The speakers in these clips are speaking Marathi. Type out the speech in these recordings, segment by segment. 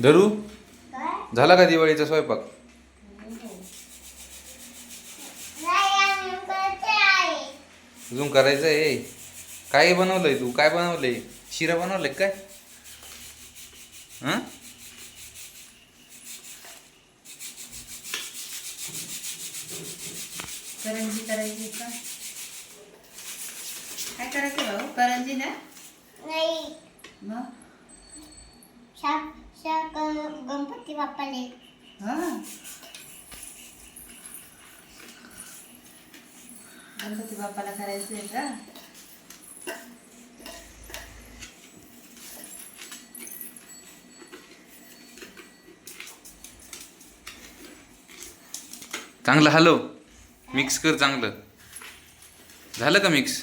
धरू? काय? झाला का दिवाळीचा स्वयंपाक? अजून करायचं आहे काय बनवलंय तू? काय बनवलंय? शिरा बनवलंय काय? हं? करंजी करायची का? काय करायचं भाऊ? करंजी ना? नाही. मग? गणपती बाप्पाले. हा. गणपती बाप्पाला करायचं आहे का? चांगलं हॅलो. मिक्स कर चांगलं. झालं का mix?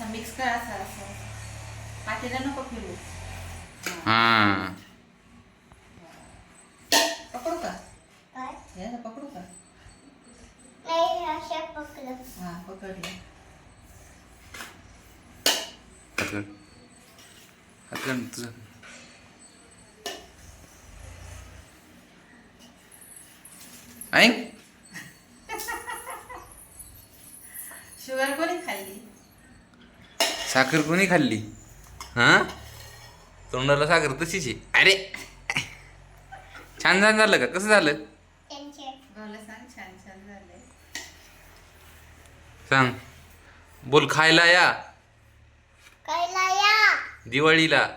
sa mix ka sa sa pati na no. Ah. Pakuro ka? Ha? Yeah, pakuro ka. May siya pakuro. Ah, pakuro. हातगड हातगड तुझं ऐक शुगर कोणी खाल्ली? साखर कोणी खाल्ली? हां? तोंडाला साखर तशीच आहे. अरे! छान छान झालं का? कसं झालं? भाऊला सांग. छान छान झालंय. सांग. बोल खायला या. दिवाळीला.